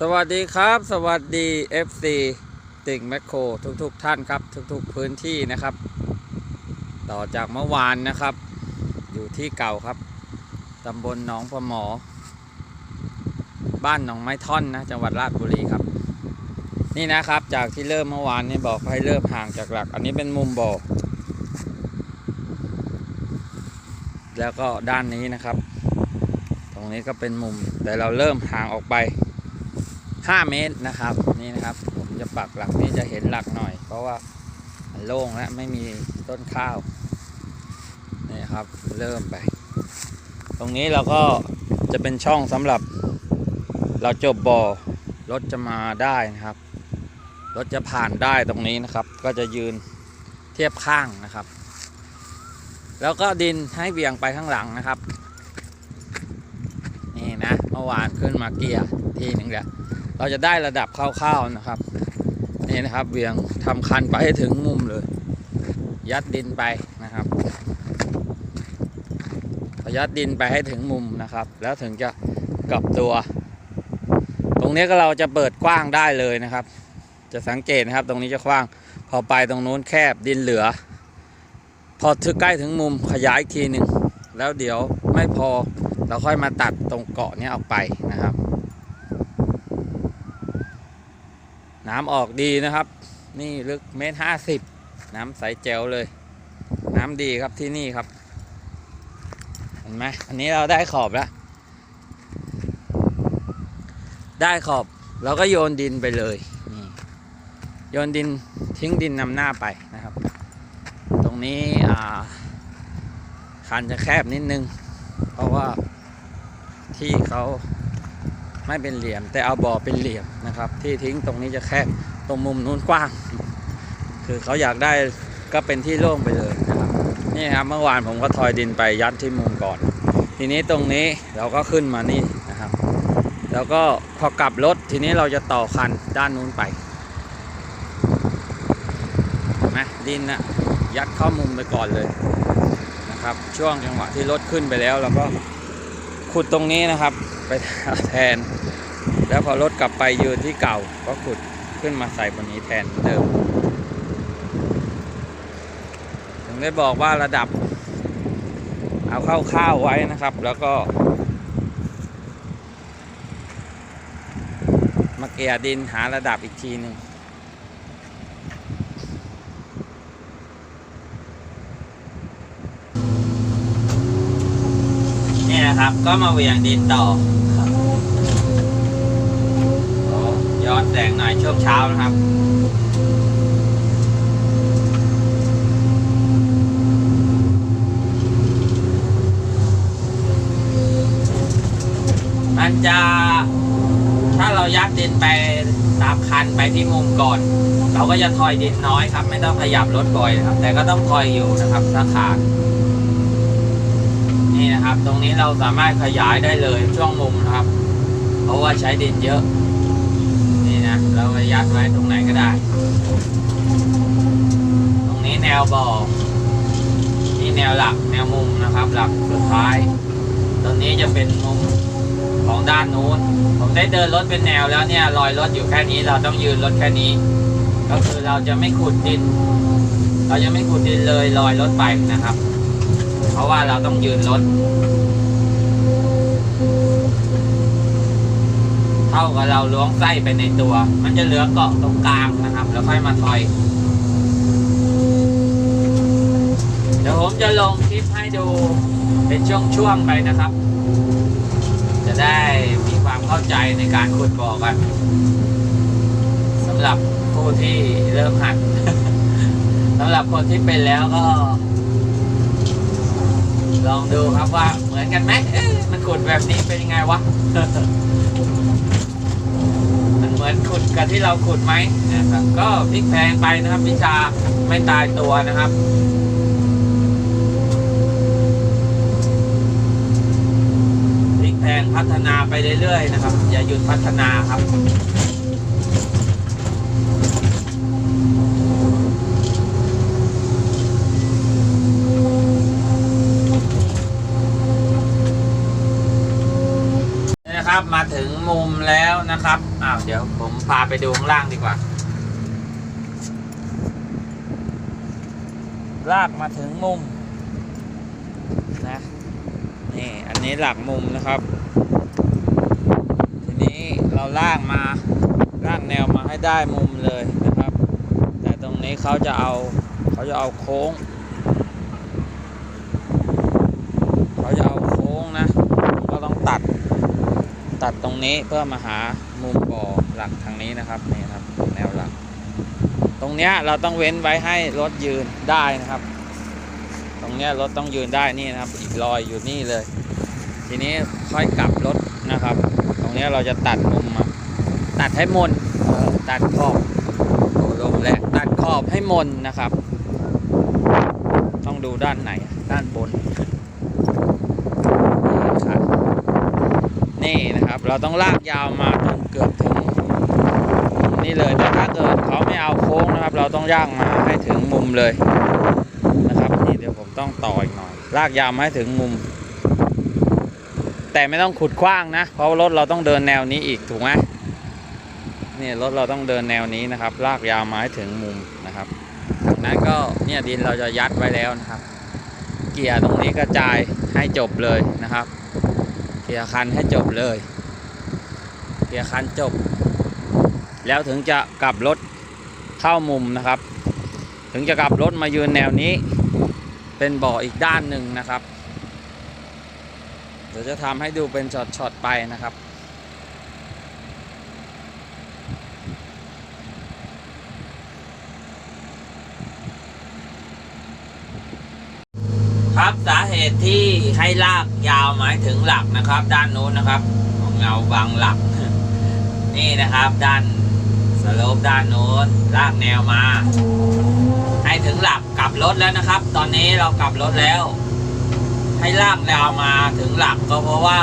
สวัสดีครับ สวัสดี FC ติ่งแมคโครทุกๆทท่านครับ ทุกๆพื้นที่นะครับ ต่อจากเมื่อวานนะครับ อยู่ที่เก่าครับตำบลหนองพหมอ บ้านหนองไม้ท่อนนะจังหวัดราชบุรีครับ นี่นะครับจากที่เริ่มเมื่อวานนี่บอกให้เริ่มห่างจากหลัก อันนี้เป็นมุมบ่อแล้วก็ด้านนี้นะครับ ตรงนี้ก็เป็นมุมแต่เราเริ่มห่างออกไป 5 เมตรนะครับ นี่นะครับผมจะปักหลักนี่จะเห็นหลักหน่อย เพราะว่าโล่งและไม่มีต้นข้าวนี่ครับเริ่มไป ตรงนี้เราก็จะเป็นช่องสำหรับ เราจบบ่อรถจะมาได้นะครับรถจะผ่านได้ตรงนี้นะครับ ก็จะยืนเทียบข้างนะครับ แล้วก็ดินให้เบี่ยงไปข้างหลังนะครับ นี่นะเมื่อวานขึ้นมาเกียร์ทีหนึ่งแล้ว เราจะได้ระดับคร่าวๆนะครับ นี่นะครับเบี่ยงทำคันไปให้ถึงมุมเลย ยัดดินไปนะครับยัดดินไปให้ถึงมุมนะครับ แล้วถึงจะกลับตัว ตรงนี้ก็เราจะเปิดกว้างได้เลยนะครับ จะสังเกตนะครับ ตรงนี้จะกว้าง พอไปตรงนู้นแคบดินเหลือ พอถึงใกล้ถึงมุมขยายอีกทีหนึ่งแล้วเดี๋ยวไม่พอเราค่อยมาตัดตรงเกาะนี้ออกไปนะครับ น้ำออกดีนะครับ นี่ลึกเมตรห้าสิบน้ำใสแจ๋วเลย น้ำดีครับที่นี่ครับ เห็นไหมอันนี้เราได้ขอบแล้ว ได้ขอบเราก็โยนดินไปเลยนี่โยนดินทิ้งดินนำหน้าไปนะครับ ตรงนี้อ่าคันจะแคบนิดนึง เพราะว่าที่เขา ไม่เป็นเหลี่ยม แต่เอาบ่อเป็นเหลี่ยมนะครับ ที่ทิ้งตรงนี้จะแคบตรงมุมนู้นกว้าง คือเขาอยากได้ก็เป็นที่โล่งไปเลยนะครับนี่ครับเมื่อวานผมก็ทอยดินไปยัดที่มุมก่อน ทีนี้ตรงนี้เราก็ขึ้นมานี่นะครับ แล้วก็พอกลับรถทีนี้เราจะต่อคันด้านนู้นไปนไหมดินนะยัดเข้ามุมไปก่อนเลยนะครับ ช่วงจังหวะที่รถขึ้นไปแล้วเราก็ขุดตรงนี้นะครับ ไปแทน แล้วพอรถกลับไปยืนที่เก่าก็ขุดขึ้นมาใส่บนนี้แทนเดิม ถึงได้บอกว่าระดับ เอาเข้าข้าวไว้นะครับ แล้วก็มาเกลี่ยดินหาระดับอีกทีหนึ่ง นะครับ ก็มาเหวี่ยงดินต่อครับย้อนแสงหน่อยช่วงเช้านะครับมันจะถ้าเรายัดดินไปตามคันไปที่มุมก่อน เราก็จะทอยดินน้อยครับ ไม่ต้องขยับรถบ่อยนะครับ แต่ก็ต้องทอยอยู่นะครับถ้าขาด นี่นะครับ ตรงนี้เราสามารถขยายได้เลยช่วงมุมนะครับ เพราะว่าใช้ดินเยอะ นี่นะ เรายัดไว้ตรงไหนก็ได้ ตรงนี้แนวบ่อนี่แนวหลักแนวมุมนะครับ หลักสุดท้ายตรงนี้จะเป็นมุมของด้านนู้น ผมได้เดินรถเป็นแนวแล้วเนี่ยรอยรถอยู่แค่นี้เราต้องยืนรถแค่นี้ ก็คือเราจะไม่ขุดดิน เราจะไม่ขุดดินเลยลอยรถไปนะครับ เพราะว่าเราต้องยืนรถเท่ากับเราล้วงไส้ไปในตัว มันจะเหลือเกาะตรงกลางนะครับ แล้วค่อยมาทอย เดี๋ยวผมจะลงคลิปให้ดูเป็นช่วงๆไปนะครับ จะได้มีความเข้าใจในการขุดบ่อกันสำหรับผู้ที่เริ่มหัดสำหรับคนที่เป็นแล้วก็ ลองดูครับว่าเหมือนกันไหมมันขุดแบบนี้เป็นยังไงวะ มันเหมือนขุดกับที่เราขุดไหมนะครับ ก็พลิกแพงไปนะครับวิชาไม่ตายตัวนะครับพลิกแพงพัฒนาไปเรื่อยๆนะครับ อย่าหยุดพัฒนาครับ นะครับ มาถึงมุมแล้วนะครับ อ้าวเดี๋ยวผมพาไปดูข้างล่างดีกว่า ลากมาถึงมุมนะนี่อันนี้หลักมุมนะครับ ทีนี้เราลากมาลากแนวมาให้ได้มุมเลยนะครับ แต่ตรงนี้เขาจะเอาเขาจะเอาโค้งเขาจะเอาโค้งนะ ก็ต้องตัดตัดตรงนี้เพื่อมาหา บ่อหลักทางนี้นะครับนี่ครับแนวหลัก ตรงเนี้ยเราต้องเว้นไว้ให้รถยืนได้นะครับ ตรงเนี้ยรถต้องยืนได้นี่นะครับ อีกรอยอยู่นี่เลย ทีนี้ค่อยกลับรถนะครับ ตรงเนี้ยเราจะตัดมุมมาตัดให้มนตัดขอบลมแรงตัดขอบให้มนนะครับ ต้องดูด้านไหนด้านบนครับ นี่นะครับ เราต้องลากยาวมาจนเกือบถึง นี่เลยแต่ถ้าเกิดเขาไม่เอาโค้งนะครับ เราต้องย่างมาให้ถึงมุมเลยนะครับนี่เดี๋ยวผมต้องต่ออีกหน่อย ลากยาวมาให้ถึงมุม แต่ไม่ต้องขุดกว้างนะ เพราะรถเราต้องเดินแนวนี้อีกถูกไหมนี่รถเราต้องเดินแนวนี้นะครับ ลากยาวมาให้ถึงมุมนะครับจากนั้นก็เนี่ยดินเราจะยัดไว้แล้วนะครับ เกียร์ตรงนี้กระจายให้จบเลยนะครับ เกียร์คันให้จบเลยเกียร์คันจบ แล้วถึงจะกลับรถเข้ามุมนะครับ ถึงจะกลับรถมายืนแนวนี้ เป็นบ่ออีกด้านหนึ่งนะครับเดี๋ยวจะทำให้ดูเป็นช็อตๆไปนะครับครับ ตุที่ให้ลากยาวหมายถึงหลักนะครับ ด้านโน้นนะครับของเงาบางหลัก นี่นะครับ ด้านสโลปด้านโน้นลากแนวมา ให้ถึงหลักกลับรถแล้วนะครับ ตอนนี้เรากลับรถแล้ว ให้ลากแนวมาถึงหลักก็เพราะว่า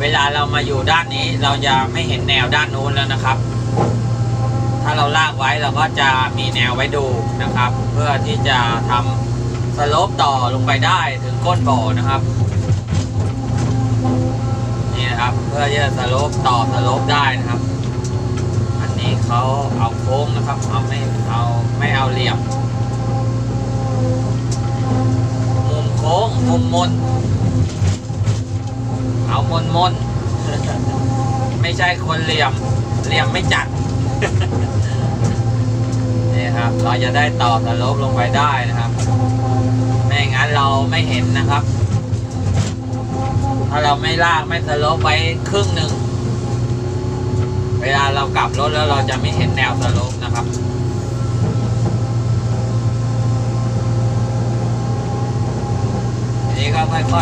เวลาเรามาอยู่ด้านนี้เราจะไม่เห็นแนวด้านโน้นแล้วนะครับถ้าเราลากไว้เราก็จะมีแนวไว้ดูนะครับ เพื่อที่จะทำ สโลปต่อลงไปได้ถึงก้นบ่อนะครับ นี่นะครับ เพื่อที่จะสโลปต่อสโลปได้นะครับ อันนี้เขาเอาโค้งนะครับเอาไม่เอาไม่เอาเหลี่ยม มุมโค้งมุมมน เอามนมนไม่ใช่คนเหลี่ยมเหลี่ยมไม่จัดนี่ครับ เราจะได้ต่อสโลปลงไปได้นะครับ ไม่งั้นเราไม่เห็นนะครับ ถ้าเราไม่ลากไม่สโลปไว้ครึ่งหนึ่ง เวลาเรากลับรถแล้วเราจะไม่เห็นแนวสโลปนะครับนี้ก็ค่อยๆ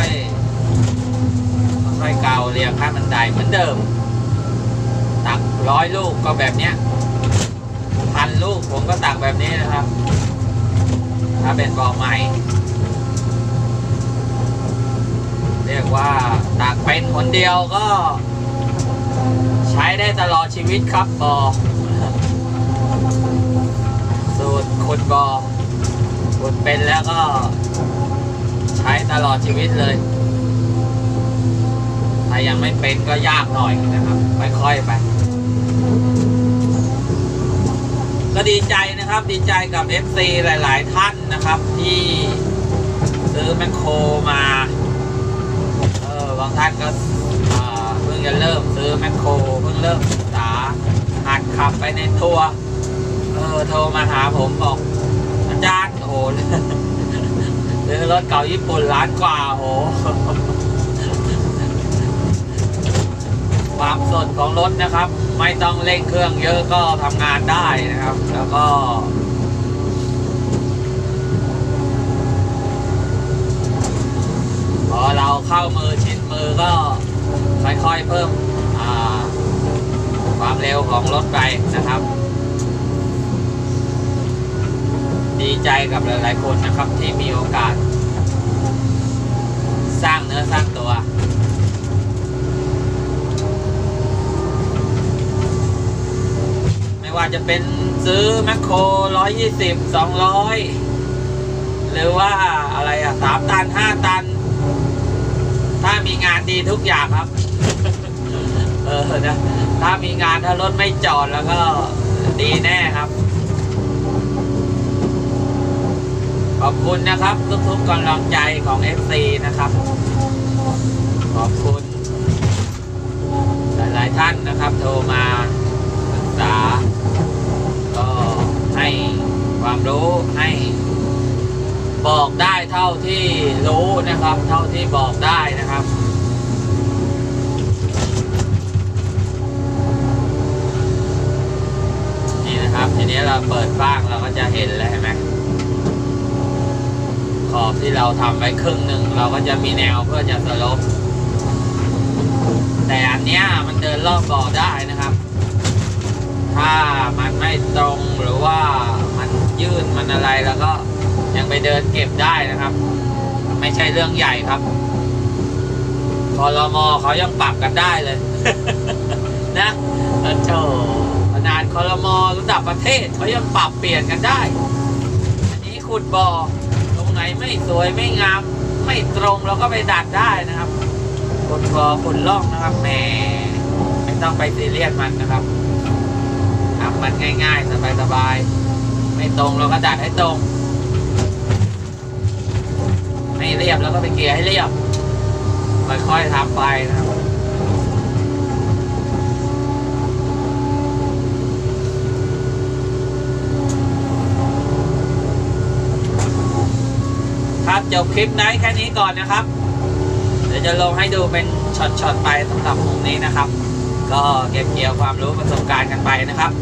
ค่อยๆเกาเรียงข้างบันไดเหมือนเดิม ตักร้อยลูกก็แบบเนี้ยพันลูกผมก็ตักแบบนี้นะครับ ถ้าเป็นบ่อใหม่ เรียกว่าตักเป็นคนเดียวก็ ใช้ได้ตลอดชีวิตครับบอสูตรขุดบอขุดเป็นแล้วก็ ใช้ตลอดชีวิตเลย ถ้ายังไม่เป็นก็ยากหน่อยนะครับค่อยๆไปก็ดีใจนะครับดีใจกับ FC หลาย ๆ ท่านนะครับที่ซื้อแมคโครมาางท่านก็เพิ่งจะเริ่มซื้อแมคโครเพิ่งเริ่มศึกษาหัดขับไปในตัวเออโทรมาหาผมบอกอาจารย์โอ้ซื้อรถเก่าญี่ปุ่นล้านกว่าโอ้โหความสดของรถนะครับ ไม่ต้องเร่งเครื่องเยอะก็ทำงานได้นะครับ แล้วก็ พอเราเข้ามือชินมือก็ค่ อยๆเพิ่มความเร็วของรถไปนะครับ ดีใจกับหลายๆคนนะครับที่มีโอกาส สร้างเนื้อสร้างตัวไม่ว่าจะเป็นซื้อแมคโครร้อยยี่สิบสองร้อยหรือว่าอะไรอะสามตันห้าตัน ถ้ามีงานดีทุกอย่างครับ เออนะถ้ามีงานถ้ารถไม่จอดแล้วก็ดีแน่ครับ ขอบคุณนะครับ ทุกๆกำลังใจของ FC นะครับ ขอบคุณ หลายๆท่านนะครับ โทรมาปรึกษา ก็ให้ความรู้ให้บอกได้เท่าที่รู้นะครับ เท่าที่บอกได้นะครับ ทีนี้เราเปิดฟ้างเราก็จะเห็นแล้วเห็นไหมขอบที่เราทำไว้ครึ่งหนึ่งเราก็จะมีแนวเพื่อจะสลบแต่อันเนี้ยมันเดินรอบบ่อได้นะครับ ถ้ามันไม่ตรงหรือว่ามันยื่นมันอะไรแล้วก็ยังไปเดินเก็บได้นะครับ ไม่ใช่เรื่องใหญ่ครับคอรมอเขายังปรับกันได้เลย นะโอ้ นาดคอรมอระดับประเทศเขายังปรับเปลี่ยนกันได้ อันนี้ขุดบ่อตรงไหนไม่สวยไม่งามไม่ตรงเราก็ไปดัดได้นะครับขุดบ่อขุดล่องนะครับแหมไม่ต้องไปซีเรียสมันนะครับทำมันง่ายๆสบายๆไม่ตรงเราก็ดัดให้ตรง ไม่เรียบแล้วก็ไปเกลี่ยให้เรียบค่อยๆทำไปนะครับ จบคลิปได้แค่นี้ก่อนนะครับ เดี๋ยวจะลงให้ดูเป็นช็อตๆไปสำหรับมุมนี้นะครับ ก็เก็บเกี่ยวความรู้ประสบการณ์กันไปนะครับ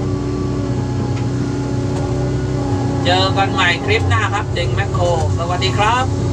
เจอกันใหม่คลิปหน้าครับเด็งแมคโครสวัสดีครับ